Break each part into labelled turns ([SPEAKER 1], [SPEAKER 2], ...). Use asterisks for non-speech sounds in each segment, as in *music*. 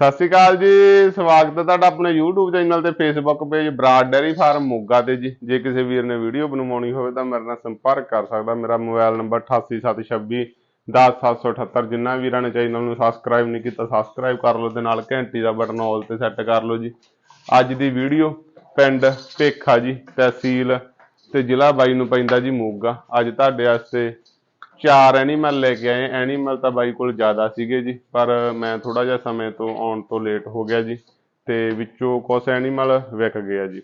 [SPEAKER 1] ਸਤਿ ਸ਼੍ਰੀ ਅਕਾਲ ਜੀ, ਸਵਾਗਤ ਹੈ ਤੁਹਾਡਾ ਆਪਣੇ YouTube ਚੈਨਲ ਤੇ Facebook page Brar dairy farm Moga ਤੇ ਜੀ। ਜੇ ਕਿਸੇ ਵੀਰ ਨੇ ਵੀਡੀਓ ਬਣਵਾਉਣੀ ਹੋਵੇ ਤਾਂ ਮੇਰੇ ਨਾਲ ਸੰਪਰਕ ਕਰ ਸਕਦਾ। ਮੇਰਾ ਮੋਬਾਈਲ ਨੰਬਰ 88726 10778 ਜਿੰਨਾ ਵੀਰਾਂ ਨੇ ਚੈਨਲ ਨੂੰ ਸਬਸਕ੍ਰਾਈਬ ਨਹੀਂ ਕੀਤਾ ਸਬਸਕ੍ਰਾਈਬ ਕਰ ਲਓ ਤੇ ਨਾਲ ਘੰਟੀ ਦਾ ਬਟਨ ਆਲ ਤੇ ਸੈੱਟ ਕਰ ਲਓ ਜੀ। ਅੱਜ ਦੀ ਵੀਡੀਓ ਪਿੰਡ ਭੇਖਾ ਜੀ, ਤਹਿਸੀਲ ਤੇ ਜ਼ਿਲ੍ਹਾ ਬਾਈ ਨੂੰ ਪੈਂਦਾ ਜੀ ਮੋਗਾ। ਅੱਜ ਤੁਹਾਡੇ ਵਾਸਤੇ ਚਾਰ ਐਨੀਮਲ ਲੈ ਕੇ ਆਏ। ਐਨੀਮਲ ਤਾਂ ਬਾਈ ਕੋਲ ਜ਼ਿਆਦਾ ਸੀਗੇ ਜੀ, ਪਰ ਮੈਂ ਥੋੜਾ ਜਿਹਾ ਸਮੇਂ ਤੋਂ ਆਉਣ ਤੋਂ ਲੇਟ ਹੋ ਗਿਆ ਜੀ, ਤੇ ਵਿੱਚੋਂ ਕੁਝ ਐਨੀਮਲ ਵਿਕ ਗਿਆ ਜੀ।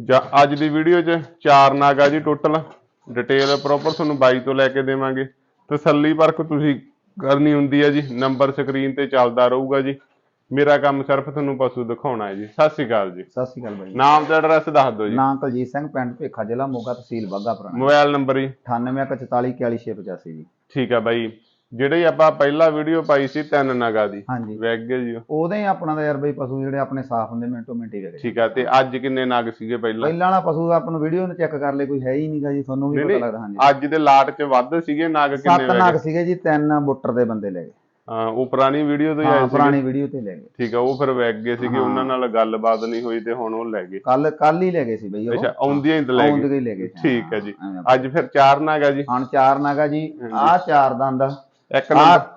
[SPEAKER 1] ਜਾਂ ਅੱਜ ਦੀ ਵੀਡੀਓ 'ਚ ਚਾਰ ਨਾਗ ਆ ਜੀ ਟੋਟਲ ਡਿਟੇਲ ਪ੍ਰੋਪਰ ਤੁਹਾਨੂੰ ਬਾਈ ਤੋਂ ਲੈ ਕੇ ਦੇਵਾਂਗੇ। ਤਸੱਲੀ ਪਰਖ ਤੁਸੀਂ ਕਰਨੀ ਹੁੰਦੀ ਹੈ ਜੀ। ਨੰਬਰ ਸਕਰੀਨ ਤੇ ਚੱਲਦਾ ਰਹੂਗਾ ਜੀ। ਮੇਰਾ ਕੰਮ ਸਿਰਫ ਤੁਹਾਨੂੰ ਪਸ਼ੂ ਦਿਖਾਉਣਾ ਹੈ ਜੀ। ਸਤਿ ਸ਼੍ਰੀ ਅਕਾਲ ਜੀ।
[SPEAKER 2] ਸਤਿ ਸ਼੍ਰੀ ਅਕਾਲ ਬਾਈ
[SPEAKER 1] ਨਾਮ ਤੇ ਐਡਰੈਸ ਦੱਸ ਦਿਓ ਜੀ।
[SPEAKER 2] ਨਾਮ ਕੁਲਜੀਤ ਸਿੰਘ ਪਿੰਡ ਭੇਖਾ ਜ਼ਿਲ੍ਹਾ ਮੋਗਾ ਤਹਿਸੀਲ ਬਾਘਾ ਪੁਰਾਣਾ।
[SPEAKER 1] ਮੋਬਾਈਲ ਨੰਬਰ ਜੀ।
[SPEAKER 2] 9814441685 ਜੀ।
[SPEAKER 1] ਠੀਕ ਆ ਬਾਈ। ਜਿਹੜੇ ਆਪਾਂ ਪਹਿਲਾ ਵੀਡੀਓ ਪਾਈ ਸੀ ਤਿੰਨ ਨਗਾ ਦੀ।
[SPEAKER 2] ਹਾਂਜੀ।
[SPEAKER 1] ਵੈਗ ਗਏ ਜੀ ਉਹ।
[SPEAKER 2] ਉਹਦੇ ਹੀ ਆਪਣਾ ਦਾ ਯਾਰ ਬਈ ਪਸ਼ੂ ਜਿਹੜੇ ਆਪਣੇ ਸਾਫ਼ ਹੁੰਦੇ ਮਿੰਟੋ ਮਿੰਟ ਵੇਲੇ
[SPEAKER 1] ਠੀਕ ਆ ਤੇ ਅੱਜ ਕਿੰਨੇ ਨਗ ਸੀਗੇ ਪਹਿਲਾਂ?
[SPEAKER 2] ਪਹਿਲਾਂ ਵਾਲਾ ਪਸ਼ੂ ਆਪਾਂ ਨੂੰ ਵੀਡੀਓ ਨੂੰ ਚੈੱਕ ਕਰ ਲੈ ਕੋਈ ਹੈ ਹੀ ਨਹੀਂਗਾ ਜੀ ਤੁਹਾਨੂੰ ਵੀ ਪਤਾ ਲੱਗਦਾ ਹਾਂਜੀ।
[SPEAKER 1] ਅੱਜ ਦੇ ਲਾਟ 'ਚ ਵੱਧ ਸੀਗੇ ਨਗ ਕਿੰਨੇ
[SPEAKER 2] ਸੱਤ
[SPEAKER 1] ਵੈਗ
[SPEAKER 2] ਨਾਗ ਸੀਗੇ ਜੀ ਤਿੰਨ ਬੁੱਟਰ ਦੇ ਬੰਦੇ ਲੈ ਗਏ।
[SPEAKER 1] ਹਾਂ ਉਹ ਪੁਰਾਣੀ ਵੀਡੀਓ ਤੋਂ ਹੀ ਆਏ
[SPEAKER 2] ਹਾਂ ਪੁਰਾਣੀ ਵੀਡੀਓ ਤੇ ਲੈ ਗਏ।
[SPEAKER 1] ਠੀਕ ਆ ਉਹ ਫਿਰ ਵੈਗ ਗਏ ਸੀਗੇ ਉਹਨਾਂ ਨਾਲ ਗੱਲਬਾਤ ਨਹੀਂ ਹੋਈ ਤੇ ਹੁਣ ਉਹ ਲੈ ਗਏ।
[SPEAKER 2] ਕੱਲ ਕੱਲ ਹੀ ਲੈ ਗਏ ਸੀ ਬਈ ਉਹ।
[SPEAKER 1] ਅੱਛਾ ਆਉਂਦੀਆਂ ਹੀ ਤਾਂ ਲੈ
[SPEAKER 2] ਆਉਂਦ
[SPEAKER 1] ਗਏ
[SPEAKER 2] ਗਏ ਲੈ ਗਏ।
[SPEAKER 1] ਠੀਕ ਹੈ ਜੀ।
[SPEAKER 2] ਐਵੇਂ।
[SPEAKER 1] ਅੱਜ ਫਿਰ ਚਾਰ ਨਗ ਆ ਜੀ।
[SPEAKER 2] ਹੁਣ ਚਾਰ ਨਾਗਾ ਜੀ। ਆਹ ਚਾਰ ਦੰਦ ਆ
[SPEAKER 1] ਇੱਕ ਨੰਬਰ।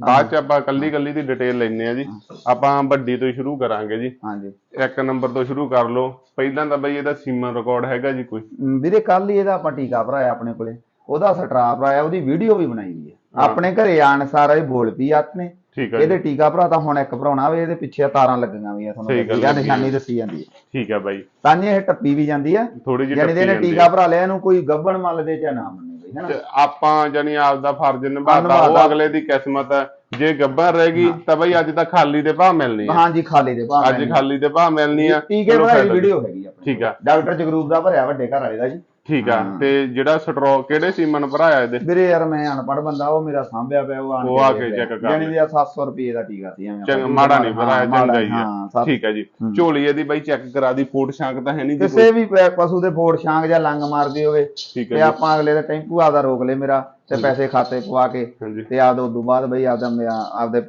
[SPEAKER 1] ਬਾਅਦ ਚ ਆਪਾਂ ਕੱਲੀ ਕੱਲੀ ਦੀ ਡਿਟੇਲ ਲੈਣੇ ਆ ਜੀ। ਆਪਾਂ ਵੱਡੀ ਤੋਂ ਹੀ ਸ਼ੁਰੂ ਕਰਾਂਗੇ ਜੀ।
[SPEAKER 2] ਹਾਂਜੀ।
[SPEAKER 1] ਇੱਕ ਨੰਬਰ ਤੋਂ ਸ਼ੁਰੂ ਕਰ ਲਓ। ਪਹਿਲਾਂ ਤਾਂ ਬਈ ਇਹਦਾ ਸੀਮਨ ਰਿਕਾਰਡ ਹੈਗਾ ਜੀ ਕੋਈ।
[SPEAKER 2] ਅਮ ਵੀਰੇ ਕੱਲ ਹੀ ਇਹਦਾ ਆਪਾਂ ਟੀਕਾ ਭਰਾਇਆ ਆਪਣੇ ਕੋਲੇ। ਉਹਦਾ ਸਟਰਾ ਭਰਾਇਆ ਉਹਦੀ ਵੀਡੀਓ ਵੀ ਬਣਾਈ ਵੀ ਹੈ। ਆਪਣੇ ਘਰੇ ਆਣ ਸਾਰਾ ਹੀ ਬੋਲ ਪਈ ਆਤਨੇ
[SPEAKER 1] ਠੀਕ ਹੈ
[SPEAKER 2] ਇਹਦੇ ਟੀਕਾ ਭਰਾ ਤਾਂ ਹੁਣ ਇੱਕ ਭਰਾਉਣਾ ਵੇ ਇਹਦੇ ਪਿੱਛੇ ਤਾਰਾਂ ਲੱਗੀਆਂ ਵੀ ਆ ਤੁਹਾਨੂੰ
[SPEAKER 1] ਹੈ,
[SPEAKER 2] ਆ,
[SPEAKER 1] ਲੱਗੀ
[SPEAKER 2] ਨਿਸ਼ਾਨੀ ਦੱਸੀ ਜਾਂਦੀ ਹੈ
[SPEAKER 1] ਠੀਕ ਹੈ ਬਾਈ।
[SPEAKER 2] ਤਾਂ ਇਹ ਟੱਪੀ ਵੀ ਜਾਂਦੀ ਆ।
[SPEAKER 1] ਥੋੜੀ ਜਿਹੀ
[SPEAKER 2] ਯਾਨੀ ਦੇ ਇਹਨੇ ਟੀਕਾ ਭਰਾ ਲਿਆ ਇਹਨੂੰ ਕੋਈ ਗੱਬਣ ਮੰਨ ਦੇ ਜਾਂ ਨਾ ਮੰਨੇ ਬਈ
[SPEAKER 1] ਆਪਾਂ ਜਾਨੀ ਆਪਦਾ ਫਰਜ਼ ਨਿਭਾਤਾ ਉਹ। ਅਗਲੇ ਦੀ ਕਿਸਮਤ ਹੈ ਜੇ ਗੱਬਰ ਰਹੇਗੀ ਤਾਂ ਬਈ ਅੱਜ ਤਾਂ ਖਾਲੀ ਦੇ ਭਾਅ ਮਿਲਣੀ ਆ।
[SPEAKER 2] ਹਾਂਜੀ ਖਾਲੀ ਦੇ ਭਾਵੇਂ
[SPEAKER 1] ਅੱਜ ਖਾਲੀ ਦੇ ਭਾਅ ਮਿਲਣੀ ਆ।
[SPEAKER 2] ਟੀਕੇ ਭਰਾਈ। ਵੀਡੀਓ ਹੈਗੀ ਆਪਣੇ।
[SPEAKER 1] ਠੀਕ ਆ।
[SPEAKER 2] ਡਾਕਟਰ ਜਗਰੂਪ ਦਾ ਭਰਿਆ ਵੱਡੇ ਘਰ ਵਾਲੇ ਦਾ ਜੀ।
[SPEAKER 1] ਠੀਕ ਆ ਤੇ ਜਿਹੜਾ ਸਟਰੋ ਕਿਹੜੇ ਸੀਮਨ ਭਰਾਇਆ ਇਹਦੇ?
[SPEAKER 2] ਵੀਰੇ ਯਾਰ ਮੈਂ ਅਨਪੜ੍ਹ ਬੰਦਾ ਉਹ ਮੇਰਾ ਸਾਂਭਿਆ ਪਿਆ ਉਹ ਆਣ
[SPEAKER 1] ਉਹ ਆ ਕੇ check ਕਰ
[SPEAKER 2] ਯਾਨੀ ਦੀ 700 ਰੁਪਏ ਦਾ ਟੀਕਾ ਸੀ ਐਵੇਂ
[SPEAKER 1] ਚੰਗਾ ਮਾੜਾ ਨਹੀਂ ਭਰਾਇਆ ਚੰਗਾ ਹੀ ਆ। ਠੀਕ ਹੈ ਜੀ। ਝੋਲੀ ਇਹਦੀ ਬਾਈ ਚੈੱਕ ਕਰਾ ਦੀ ਫੋਟ ਸ਼ਾਂਕ ਤਾਂ ਹੈ ਨਹੀਂ?
[SPEAKER 2] ਕਿਸੇ ਵੀ ਪਸ਼ੂ ਦੇ ਫੋੜ ਛਾਂਗ ਜਾਂ ਲੰਗ ਮਾਰਦੀ ਹੋਵੇ ਤੇ ਆਪਾਂ ਅਗਲੇ ਦਾ ਟੈਂਪੂ ਆਪਦਾ ਰੋਕ ਲੇ ਮੇਰਾ। ਤੇ ਪੈਸੇ ਖਾਤੇ ਪਵਾ ਕੇ ਤੇ ਆਪਦਾ ਉਦੋਂ ਬਾਅਦ ਬਈ ਆਪਦਾ ਮੇਰਾ ਆਪਦੇ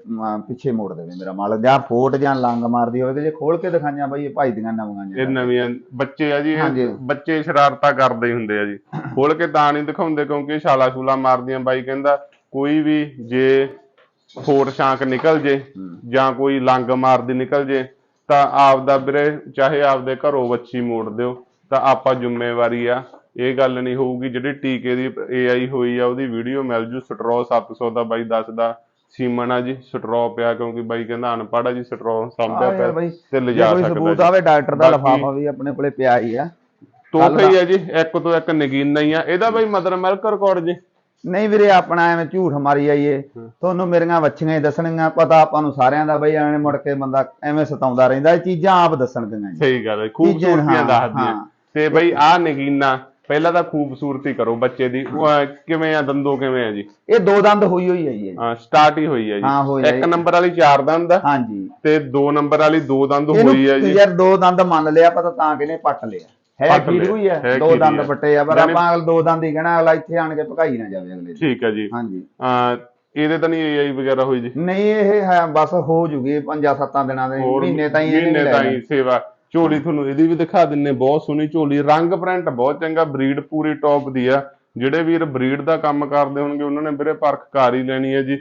[SPEAKER 2] ਪਿੱਛੇ ਮੋੜ ਦੇਵੇ ਮੇਰਾ ਮਾਲ ਜਾਂ ਫੋਟ ਜਾਂ ਲੰਗ ਮਾਰਦੀ ਹੋਵੇ ਤੇ ਜੇ ਖੋਲ ਕੇ ਦਿਖਾਈਆਂ ਬਈ ਇਹ ਭਾਈ ਦੀਆਂ ਨਵੀਆਂ
[SPEAKER 1] ਇਹ ਨਵੀਆਂ ਬੱਚੇ ਆ ਜੀ ਇਹ। ਬੱਚੇ ਸ਼ਰਾਰਤਾਂ ਕਰਦੇ ਹੁੰਦੇ ਆ ਜੀ। ਖੋਲ ਕੇ ਤਾਂ ਨਹੀਂ ਦਿਖਾਉਂਦੇ ਕਿਉਂਕਿ ਛਾਲਾ ਛੂਲਾ ਮਾਰਦੀਆਂ ਬਾਈ ਕਹਿੰਦਾ ਕੋਈ ਵੀ ਜੇ ਫੋਟ ਸ਼ਾਂਕ ਨਿਕਲ ਜੇ ਜਾਂ ਕੋਈ ਲੰਗ ਮਾਰਦੀ ਨਿਕਲ ਜੇ ਤਾਂ ਆਪਦਾ ਵੀਰੇ ਚਾਹੇ ਆਪਦੇ ਘਰੋਂ ਵੱਛੀ ਮੋੜ ਦਿਓ ਤਾਂ ਆਪਾਂ ਜ਼ਿੰਮੇਵਾਰੀ ਆ ਇਹ ਗੱਲ ਨਹੀਂ ਹੋਊਗੀ ਜਿਹੜੀ ਟੀਕੇ ਦੀ ਏਆਈ ਹੋਈ ਆ ਉਹਦੀ ਵੀਡੀਓ ਮਿਲ ਜੂ ਸਟਰੋ 700 ਦਾ ਬਾਈ ਦੱਸਦਾ ਸੀਮਨ ਆ ਜੀ ਸਟਰੋ ਪਿਆ ਕਿਉਂਕਿ ਬਾਈ ਕਹਿੰਦਾ ਅਨਪੜ੍ਹ ਆ ਜੀ ਸਟਰੋ ਸਾਂਭਿਆ
[SPEAKER 2] ਆ
[SPEAKER 1] ਪਿਆ ਤੇ ਲਿਜਾ
[SPEAKER 2] ਕੋਈ
[SPEAKER 1] ਸਕਦਾ
[SPEAKER 2] ਸਬੂਤ
[SPEAKER 1] ਜੀ।
[SPEAKER 2] ਆਵੇ ਡਾਕਟਰ ਦਾ ਲਫਾਫਾ ਵੀ ਆਪਣੇ ਕੋਲੇ ਪਿਆ ਹੀ ਆ।
[SPEAKER 1] ਤੋਹਫਾ ਹੀ ਹੈ ਜੀ ਇੱਕ ਤੋਂ ਇੱਕ ਨਗੀਨਾ ਹੀ ਆ। ਇਹਦਾ ਬਈ ਮਦਰ ਮਿਲਕ ਰਿਕਾਰਡ ਜੀ।
[SPEAKER 2] ਨਹੀਂ ਵੀਰੇ ਆਪਣਾ ਐਵੇਂ ਝੂਠ ਮਾਰੀ ਜਾਈਏ। ਤੁਹਾਨੂੰ ਮੇਰੀਆਂ ਵੱਛੀਆਂ ਹੀ ਦੱਸਣਗੀਆਂ ਪਤਾ ਆਪਾਂ ਨੂੰ ਸਾਰਿਆਂ ਦਾ ਬਈ ਐਵੇਂ ਮੁੜ ਕੇ ਬੰਦਾ ਐਵੇਂ ਸਤਾਉਂਦਾ ਰਹਿੰਦਾ ਇਹ ਚੀਜ਼ਾਂ ਆਪ ਦੱਸਣਗੀਆਂ ਜੀ।
[SPEAKER 1] ਸਹੀ ਗੱਲ ਹੈ
[SPEAKER 2] ਚੀਜ਼ਾਂ,
[SPEAKER 1] ਖੂਬਸੂਰਤੀਆਂ
[SPEAKER 2] ਹਾਂ,
[SPEAKER 1] ਦੱਸਦੀਆਂ। ਤੇ ਬਈ ਆ ਨਗੀਨਾ ਪਹਿਲਾਂ ਤਾਂ ਖੂਬਸੂਰਤੀ ਕਰੋ ਬੱਚੇ ਦੀ। ਅਹ, ਕਿਵੇਂ ਆ ਦੰਦੋ ਕਿਵੇਂ ਆ ਜੀ?
[SPEAKER 2] ਇਹ ਦੋ ਦੰਦ ਹੋਈ ਹੋਈ ਹੈ ਜੀ ਇਹ।
[SPEAKER 1] ਹਾਂ ਸਟਾਰਟ ਹੀ ਹੋਈ ਹੈ
[SPEAKER 2] ਹਾਂ,
[SPEAKER 1] ਜੀ
[SPEAKER 2] ਹੈ
[SPEAKER 1] ਇੱਕ। ਨੰਬਰ ਵਾਲੀ ਚਾਰ ਦੰਦ ਆ
[SPEAKER 2] ਹਾਂਜੀ।
[SPEAKER 1] ਤੇ ਦੋ ਨੰਬਰ ਵਾਲੀ ਦੋ ਦੰਦ ਹੋਈ ਹੈ ਜੀ।
[SPEAKER 2] ਯਾਰ ਦੋ ਦੰਦ ਮੰਨ ਲਿਆ ਪਤਾ ਤਾਂ ਕਿਨੇ ਪੱਟ ਲਿਆ। ਹੈ
[SPEAKER 1] ਪੱਟ ਲਿਆ,
[SPEAKER 2] ਹੋਈ ਹੈ
[SPEAKER 1] ਹੈ
[SPEAKER 2] ਦੋ
[SPEAKER 1] ਖੀਰੀ
[SPEAKER 2] ਦੰਦ
[SPEAKER 1] ਹੈ।
[SPEAKER 2] ਪੱਟੇ ਆ ਪਰ
[SPEAKER 1] ਯਾਨੀ-
[SPEAKER 2] ਆਪਾਂ ਅਗਲ ਦੋ ਦੰਦ ਹੀ ਕਹਿਣਾ ਅਗਲਾ ਇੱਥੇ ਆਣ ਕੇ ਭਕਾਈ ਨਾ ਜਾਵੇ ਅਗਲੇ ਦੀ।
[SPEAKER 1] ਠੀਕ ਹੈ ਜੀ।
[SPEAKER 2] ਹਾਂਜੀ।
[SPEAKER 1] ਅਹ, ਇਹਦੇ ਤਾਂ ਨਹੀਂ ਏਆਈ ਵਗੈਰਾ ਹੋਈ ਜੀ?
[SPEAKER 2] ਨਹੀਂ ਇਹ ਹੈ ਬਸ ਹੋ ਜੂਗੀ ਪੰਜਾਂ ਸੱਤਾਂ ਦਿਨਾਂ ਦੇ
[SPEAKER 1] ਹੋਰ
[SPEAKER 2] ਮਹੀਨੇ ਤਾਈਂ ਇਹਨੇ
[SPEAKER 1] ਮਹੀਨੇ
[SPEAKER 2] ਲੈ
[SPEAKER 1] ਤਾਈਂ। ਸੇਵਾ। ਝੋਲੀ ਤੁਹਾਨੂੰ ਇਹਦੀ ਵੀ ਦਿਖਾ ਦਿੰਨੇ ਬਹੁਤ ਸੋਹਣੀ ਝੋਲੀ ਰੰਗ ਪ੍ਰਿੰਟ ਬਹੁਤ ਚੰਗਾ ਬਰੀਡ ਪੂਰੀ ਟੌਪ ਦੀ ਆ। ਜਿਹੜੇ ਵੀਰ ਬਰੀਡ ਦਾ ਕੰਮ ਕਰਦੇ ਹੋਣਗੇ ਉਹਨਾਂ ਨੇ ਵੀਰੇ ਪਰਖ ਕਰ ਹੀ ਲੈਣੀ ਹੈ ਜੀ।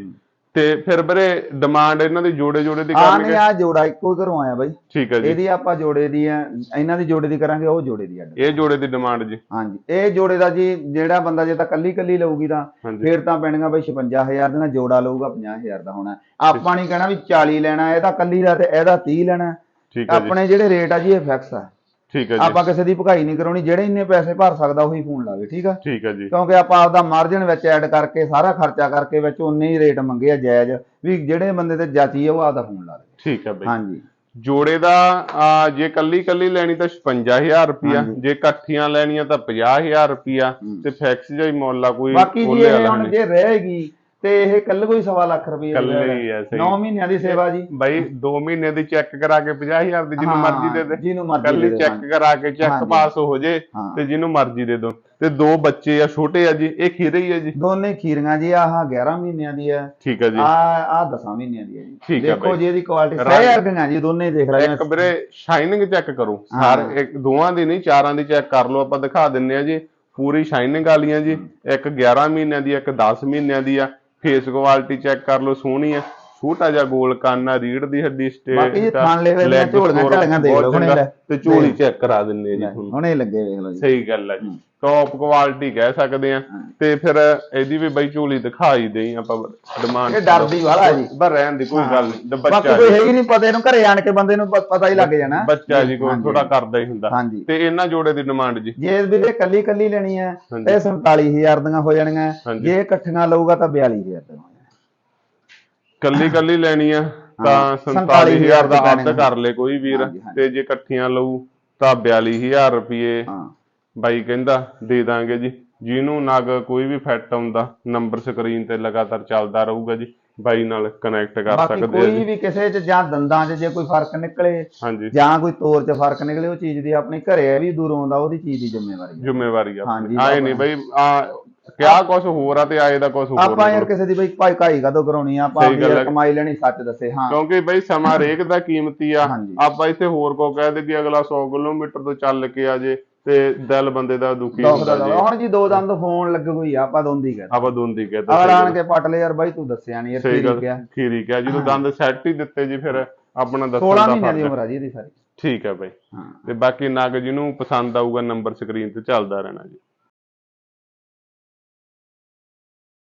[SPEAKER 1] ਤੇ ਫਿਰ ਵੀਰੇ ਡਿਮਾਂਡ ਇਹਨਾਂ ਦੀ ਜੋੜੇ ਜੋੜੇ ਦੀ
[SPEAKER 2] ਆ
[SPEAKER 1] ਕਰਨਗੇ?
[SPEAKER 2] ਨਹੀਂ ਆ ਜੋੜਾ ਇੱਕੋ ਘਰੋਂ ਆਇਆ ਬਾਈ।
[SPEAKER 1] ਠੀਕ ਹੈ ਜੀ।
[SPEAKER 2] ਇਹਦੀ ਆਪਾਂ ਜੋੜੇ ਦੀ ਆ ਇਹਨਾਂ ਦੀ ਜੋੜੇ ਦੀ ਕਰਾਂਗੇ ਉਹ ਜੋੜੇ ਦੀ ਅੱਡ
[SPEAKER 1] ਇਹ ਜੋੜੇ ਦੀ ਡਿਮਾਂਡ ਜੀ।
[SPEAKER 2] ਹਾਂਜੀ ਇਹ ਜੋੜੇ ਦਾ ਜੀ ਜਿਹੜਾ ਬੰਦਾ ਜੇ ਤਾਂ ਕੱਲੀ ਕੱਲੀ ਲਊਗੀ ਤਾਂ ਫੇਰ ਤਾਂ ਪੈਣਗਾ ਬਈ 56000 ਦਾ ਜੋੜਾ ਲਊਗਾ 50000 ਦਾ ਹੋਣਾ। ਆਪਾਂ ਨਹੀਂ ਕਹਿਣਾ ਵੀ 40 ਲੈਣਾ ਇਹਦਾ ਕੱਲੀ ਦਾ ਤੇ ਇਹਦਾ 30 ਲੈਣਾ।
[SPEAKER 1] ਠੀਕ ਹੈ ਜੀ।
[SPEAKER 2] ਆਪਣੇ ਜਿਹੜੇ ਰੇਟ ਆ ਜੀ ਇਹ ਫਿਕਸ ਆ।
[SPEAKER 1] ਠੀਕ ਹੈ ਜੀ।
[SPEAKER 2] ਆਪਾਂ ਕਿਸੇ ਦੀ ਭੁਗਾਈ ਨਹੀਂ ਕਰਾਉਣੀ ਜਿਹੜੇ ਇੰਨੇ ਪੈਸੇ ਭਰ ਸਕਦਾ ਉਹੀ ਫੋਨ ਲਾਵੇ ਠੀਕ ਆ?
[SPEAKER 1] ਠੀਕ ਹੈ ਜੀ।
[SPEAKER 2] ਕਿਉਂਕਿ ਆਪਾਂ ਆਪਦਾ ਮਾਰਜਨ ਵਿੱਚ ਐਡ ਕਰਕੇ ਸਾਰਾ ਖਰਚਾ ਕਰਕੇ ਵਿੱਚ ਉਨੇ ਹੀ ਰੇਟ ਮੰਗੇ ਆ ਜਾਇਜ਼ ਵੀ ਜਿਹੜੇ ਬੰਦੇ ਤੇ ਜਾਤੀ ਆ ਉਹ ਆਪਦਾ ਫੋਨ ਲਾ ਲੇ
[SPEAKER 1] ਠੀਕ ਹੈ ਬਈ।
[SPEAKER 2] ਹਾਂਜੀ।
[SPEAKER 1] ਜੋੜੇ ਦਾ ਜੇ ਕੱਲੀ ਕੱਲੀ ਲੈਣੀ ਤਾਂ 55000 ਰੁਪਿਆ
[SPEAKER 2] ਹਾਂਜੀ।
[SPEAKER 1] ਜੇ ਇਕੱਠੀਆਂ ਲੈਣੀਆਂ ਤਾਂ 50000 ਰੁਪਿਆ ਤੇ ਫਿਕਸ ਜਿਹਾ ਹੀ ਮੁੱਲ ਆ ਕੋਈ
[SPEAKER 2] ਬਾਕੀ ਜੀ ਇਹ ਹੁਣ। ਜੇ ਰਹੇਗੀ ਤੇ ਇਹ ਕੱਲ ਕੋਈ ਸਵਾ ਲੱਖ ਰੁਪਏ
[SPEAKER 1] ਕੱਲੇ ਹੀ ਆ ਸਹੀ।
[SPEAKER 2] 9 ਮਹੀਨਿਆਂ ਦੀ ਸੇਵਾ ਜੀ।
[SPEAKER 1] ਬਾਈ 2 ਮਹੀਨੇ ਦੀ ਚੈੱਕ ਕਰਾ ਕੇ 50000 ਦੀ ਜਿਹਨੂੰ
[SPEAKER 2] ਹਾਂ,
[SPEAKER 1] ਮਰਜ਼ੀ ਦੇ ਦੇ।
[SPEAKER 2] ਜਿਹਨੂੰ ਮਰਜ਼ੀ
[SPEAKER 1] ਕੱਲੀ ਚੈੱਕ ਕਰਾ ਕੇ ਚੈੱਕ। ਪਾਸ ਹੋ ਜੇ
[SPEAKER 2] ਹਾਂ।
[SPEAKER 1] ਤੇ ਜਿਹਨੂੰ ਮਰਜ਼ੀ ਦੇ ਦੋ। ਤੇ ਦੋ ਬੱਚੇ ਆ ਛੋਟੇ ਆ ਜੀ ਇਹ ਖੀਰੇ ਹੀ ਆ ਜੀ।
[SPEAKER 2] ਦੋਨੇ ਖੀਰੀਆਂ ਜੀ ਆਹ 11 ਮਹੀਨਿਆਂ ਦੀ ਹੈ
[SPEAKER 1] ਠੀਕ ਆ ਜੀ।
[SPEAKER 2] ਆ ਆ 10 ਮਹੀਨਿਆਂ ਦੀ ਹੈ ਜੀ।
[SPEAKER 1] ਠੀਕ ਹੈ
[SPEAKER 2] ਦੇਖੋ। ਜੀ ਇਹਦੀ ਕੁਆਲਿਟੀ ਸਹੀ ਅਰਗੀਆਂ ਜੀ ਦੋਨੇ ਹੀ ਦੇਖ ਰਹੇ
[SPEAKER 1] ਇੱਕ ਵੀਰੇ ਸ਼ਾਈਨਿੰਗ ਚੈੱਕ ਕਰੋ।
[SPEAKER 2] ਹਾਂ।
[SPEAKER 1] ਸਾਰੇ ਇੱਕ ਦੋਵਾਂ ਦੀ ਨਹੀਂ ਚਾਰਾਂ ਦੀ ਚੈੱਕ ਕਰ ਲਓ ਆਪਾਂ ਦਿਖਾ ਦਿੰਨੇ ਆ ਜੀ। ਪੂਰੀ ਸ਼ਾਈਨਿੰਗ ਵਾਲੀਆਂ ਜੀ। ਇੱਕ 11 ਮਹੀਨਿਆਂ ਦੀ ਇੱਕ 10 ਮਹੀਨਿਆਂ ਦੀ ਆ। ਫੇਸ ਕੁਆਲਿਟੀ ਚੈੱਕ ਕਰ ਲਓ ਸੋਹਣੀ ਆ। ਛੋਟਾ ਜਿਹਾ ਗੋਲ ਕੰਨ ਆ ਰੀੜ ਦੀ ਹੱਡੀ ਸਟੇ
[SPEAKER 2] ਬਾਕੀ ਜੀ ਥਣ ਲੈਵਲ ਦੀਆਂ ਝੋਲੀਆਂ ਝਾਲੀਆਂ ਦੇਖ ਲਓ ਹੁਣੇ।
[SPEAKER 1] ਤੇ ਝੋਲੀ ਚੈੱਕ ਕਰਾ ਦਿੰਨੇ ਆ ਜੀ ਤੁਹਾਨੂੰ।
[SPEAKER 2] ਹੁਣੇ ਲੱਗੇ ਵੇਖ ਲਓ ਜੀ।
[SPEAKER 1] ਸਹੀ ਗੱਲ ਹੈ ਜੀ। ਟੌਪ ਕੁਆਲਿਟੀ ਕਹਿ ਸਕਦੇ ਆ ਤੇ ਫਿਰ ਇਹਦੀ ਵੀ ਬਈ ਝੋਲੀ ਦਿਖਾਈ ਦੇਈ ਆਪਾਂ ਡਿਮਾਂਡ
[SPEAKER 2] ਇਹ ਡਰਦੀ ਵਾਲਾ ਜੀ।
[SPEAKER 1] ਪਰ ਰਹਿਣ ਦੀ ਕੋਈ ਗੱਲ ਨਹੀਂ ਤੇ
[SPEAKER 2] ਬਾਕੀ
[SPEAKER 1] ਬੱਚਾ
[SPEAKER 2] ਕੋਈ
[SPEAKER 1] ਜੀ,
[SPEAKER 2] ਹੈ ਹੀ ਨਹੀਂ ਪਤਾ ਇਹਨੂੰ ਘਰੇ ਆਣ ਕੇ ਬੰਦੇ ਨੂੰ ਪਤਾ ਹੀ ਲੱਗ ਜਾਣਾ।
[SPEAKER 1] ਬੱਚਾ ਜੀ ਕੋਈ। ਥੋੜਾ ਕਰਦਾ ਹੀ ਹੁੰਦਾ। ਤੇ ਇਹਨਾਂ ਜੋੜੇ ਦੀ ਡਿਮਾਂਡ ਜੀ।
[SPEAKER 2] ਜੇ ਵੀਰੇ ਕੱਲੀ ਕੱਲੀ ਲੈਣੀ ਹੈ। ਇਹ 47000 ਦੀਆਂ ਹੋ ਜਾਣੀਆਂ। ਜੇ ਇਕੱਠੀਆਂ ਲਊਗਾ ਤਾਂ 42000 ਦੀਆਂ।
[SPEAKER 1] ਕੱਲੀ ਕੱਲੀ ਲੈਣੀ ਆ ਤਾਂ
[SPEAKER 2] ਹਾਂ,
[SPEAKER 1] 47000 ਦਾ ਅੱਧ। ਕਰ ਲੇ ਕੋਈ ਵੀਰ। ਤੇ ਜੇ ਇਕੱਠੀਆਂ ਲਊ ਤਾਂ 42000 ਰੁਪਏ ਬਾਈ ਕਹਿੰਦਾ ਦੇ ਦਾਂਗੇ ਜੀ ਜਿਹਨੂੰ ਨਗ ਕੋਈ ਵੀ ਫਿੱਟ ਆਉਂਦਾ ਨੰਬਰ ਸਕਰੀਨ ਤੇ ਲਗਾਤਾਰ ਚੱਲਦਾ ਰਹੂਗਾ ਜੀ ਬਾਈ ਨਾਲ ਕਨੈਕਟ ਕਰ
[SPEAKER 2] ਬਾਕੀ
[SPEAKER 1] ਸਕਦੇ ਆ
[SPEAKER 2] ਕੋਈ
[SPEAKER 1] ਜੀ।
[SPEAKER 2] ਵੀ ਕਿਸੇ 'ਚ ਜਾਂ ਦੰਦਾਂ 'ਚ ਜੇ ਕੋਈ ਫ਼ਰਕ ਨਿਕਲੇ
[SPEAKER 1] ਹਾਂਜੀ।
[SPEAKER 2] ਜਾਂ ਕੋਈ ਤੋਰ 'ਚ ਫ਼ਰਕ ਨਿਕਲੇ ਉਹ ਚੀਜ਼ ਦੀ ਆਪਣੀ ਘਰੇ ਵੀ ਦੂਰੋਂ ਆਉਂਦਾ ਉਹਦੀ ਚੀਜ਼ ਦੀ ਜ਼ਿੰਮੇਵਾਰੀ ਹੈ
[SPEAKER 1] ਜ਼ਿੰਮੇਵਾਰੀ ਆ
[SPEAKER 2] ਹਾਂਜੀ,
[SPEAKER 1] ਆਏ ਨਹੀਂ ਬਈ ਆ ਕਿਆ ਕੁਝ ਹੋਰ ਆ ਤੇ ਆਏ ਦਾ ਕੁਝ ਹੋਰ
[SPEAKER 2] ਆਪਾਂ
[SPEAKER 1] ਆ।
[SPEAKER 2] ਯਾਰ ਕਿਸੇ ਦੀ ਬਈ ਭਾਈ ਕਾਈ ਕਦੋਂ ਕਰਾਉਣੀ ਆ ਆਪਾਂ
[SPEAKER 1] ਸਹੀ ਗੱਲ।
[SPEAKER 2] ਕਮਾਈ ਲੈਣੀ ਸੱਚ ਦੱਸੇ ਹਾਂ।
[SPEAKER 1] ਕਿਉਂਕਿ ਬਈ ਸਮਾਂ *coughs* ਰੇਕ ਦਾ ਕੀਮਤੀ ਆ।
[SPEAKER 2] ਹਾਂਜੀ।
[SPEAKER 1] ਆਪਾਂ ਇੱਥੇ ਹੋਰ ਕੋ ਕਹਿ ਦੇ ਕਿ ਅਗਲਾ 100 ਕਿਲੋਮੀਟਰ ਤੋਂ ਚੱਲ ਕੇ ਆ ਜੇ। ਤੇ ਦਿਲ ਬੰਦੇ ਦਾ
[SPEAKER 2] ਦੁਖੀ
[SPEAKER 1] ਹੁੰਦਾ
[SPEAKER 2] ਦਾ
[SPEAKER 1] ਜੀ।
[SPEAKER 2] ਹੁਣ ਜੀ ਦੋ ਦੰਦ ਫੋਨ ਲੱਗ ਗਈ ਆ ਆਪਾਂ ਦੋਂਦੀ ਕਹਿੰਦੇ
[SPEAKER 1] ਆਪਾਂ ਦੋਂਦੀ ਕਹਿੰਦੇ
[SPEAKER 2] ਅਗਰ ਆਣ ਕੇ ਪੱਟ ਲੈ ਯਾਰ ਬਾਈ ਤੂੰ ਦੱਸਿਆ ਨਹੀਂ ਯਾਰ
[SPEAKER 1] ਸਹੀ
[SPEAKER 2] ਕੀ
[SPEAKER 1] ਗੱਲ
[SPEAKER 2] ਕਿਹਾ
[SPEAKER 1] ਖੀਰੀ ਕਿਹਾ ਜਦੋਂ ਦੰਦ ਸੈੱਟ ਹੀ ਦਿੱਤੇ ਜੀ ਫਿਰ ਆਪਣਾ ਦੱਸਣ
[SPEAKER 2] 16
[SPEAKER 1] ਦਾ
[SPEAKER 2] ਮਹੀਨਿਆਂ ਦੀ
[SPEAKER 1] ਫਰਜ਼
[SPEAKER 2] ਉਮਰ ਆ ਜੀ ਇਹਦੀ ਸਾਰੀ।
[SPEAKER 1] ਠੀਕ ਹੈ ਬਈ।
[SPEAKER 2] ਹਾਂ।
[SPEAKER 1] ਤੇ ਬਾਕੀ ਨਗ ਜਿਹਨੂੰ ਪਸੰਦ ਆਊਗਾ ਨੰਬਰ ਸਕਰੀਨ ਤੇ ਚੱਲਦਾ ਰਹਿਣਾ ਜੀ।